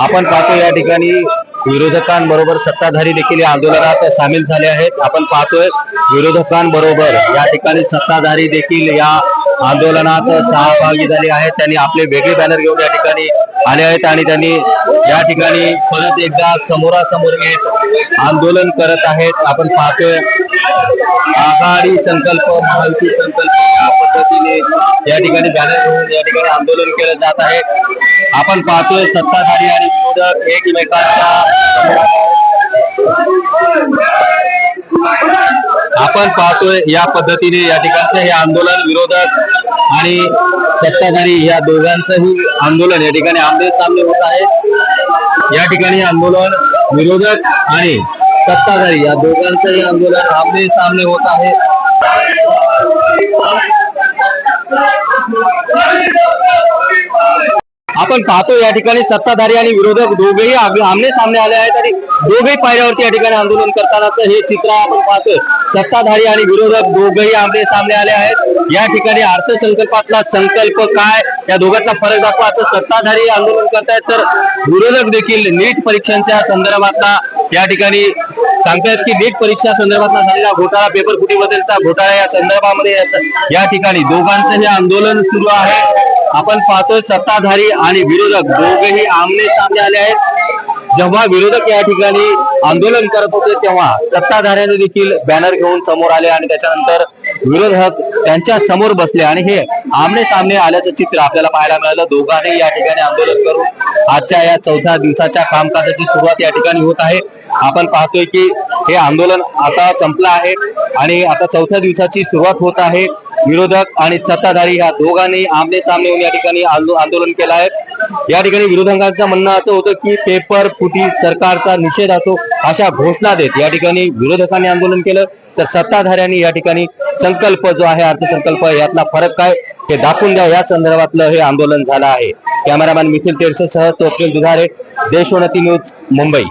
आपण पाहतो या ठिकाणी विरोधकांबरोबर सत्ताधारी देखील या आंदोलनात सामील झाले आहेत. आपण पाहतोय विरोधकांबरोबर या ठिकाणी सत्ताधारी देखील या आंदोलनात सहभागी झाले आहेत. त्यांनी आपले वेगळे बॅनर घेऊन या ठिकाणी आले आहेत आणि त्यांनी या ठिकाणी परत एकदा समोरासमोर येत आंदोलन करत आहेत. आपण पाहतोय आघाडी संकल्प महायुती संकल्प या पद्धतीने आंदोलन केलं जात आहे. सत्ताधारी विरोधक एकमेकांच्या आपण पाहतोय या पद्धतीने या हे आंदोलन विरोधक आणि सत्ताधारी या दोघांचंही आंदोलन या सामने होत आहे. या आंदोलन विरोधक सत्ताधारी या दोघांचंही आंदोलन आमने सामने होत आहे. आपण पाहतो या ठिकाणी सत्ताधारी आणि विरोधक दोघेही आमने सामने आले आहेत आणि दोघेही पायऱ्यावरती या ठिकाणी आंदोलन करतानाच हे चित्र आपण पाहतोय. सत्ताधारी आणि विरोधक दोघेही आमने सामने आले आहेत. या ठिकाणी अर्थसंकल्पातला संकल्प काय? या दोघांचा फरक दाखवा. असं सत्ताधारी आंदोलन करतायत तर विरोधक देखील नीट परीक्षांच्या संदर्भातला या ठिकाणी सांगतायत की नीट परीक्षा संदर्भातला झालेला घोटाळा पेपर फुटीबद्दलचा घोटाळा या संदर्भामध्ये या ठिकाणी दोघांचं हे आंदोलन सुरू आहे. आपण पाहतोय सत्ताधारी आणि विरोधक दोघेही आमने सामने आले आहेत. जेव्हा विरोधक या ठिकाणी आंदोलन करत होते तेव्हा सत्ताधाऱ्यांनी देखील बॅनर घेऊन समोर आले आणि त्याच्यानंतर विरोधक त्यांच्यासमोर बसले आणि हे आमने सामने आल्याचं चित्र आपल्याला पाहायला मिळालं. दोघांनी या ठिकाणी आंदोलन करून आजच्या या चौथ्या दिवसाच्या कामकाजाची सुरुवात या ठिकाणी होत आहे. आपण पाहतोय की हे आंदोलन आता संपलं आहे आणि आता चौथ्या दिवसाची सुरुवात होत आहे. विरोधक आणि सत्ताधारी ह्या दोघांनी आमने सामने होऊन या ठिकाणी आंदोलन केलं आहे. या ठिकाणी विरोधकांचं म्हणणं असं होतं की पेपर फुटी सरकारचा निषेध असो अशा घोषणा देत या ठिकाणी विरोधकांनी आंदोलन केलं. तर सत्ताधाऱ्यांनी या ठिकाणी संकल्प जो आहे अर्थसंकल्प यातला फरक काय हे दाखवून द्या. या संदर्भातलं हे आंदोलन झालं आहे. कॅमेरामॅन मिथिल तेरसेसह स्वप्नील दुधारे देशोन्नती न्यूज मुंबई.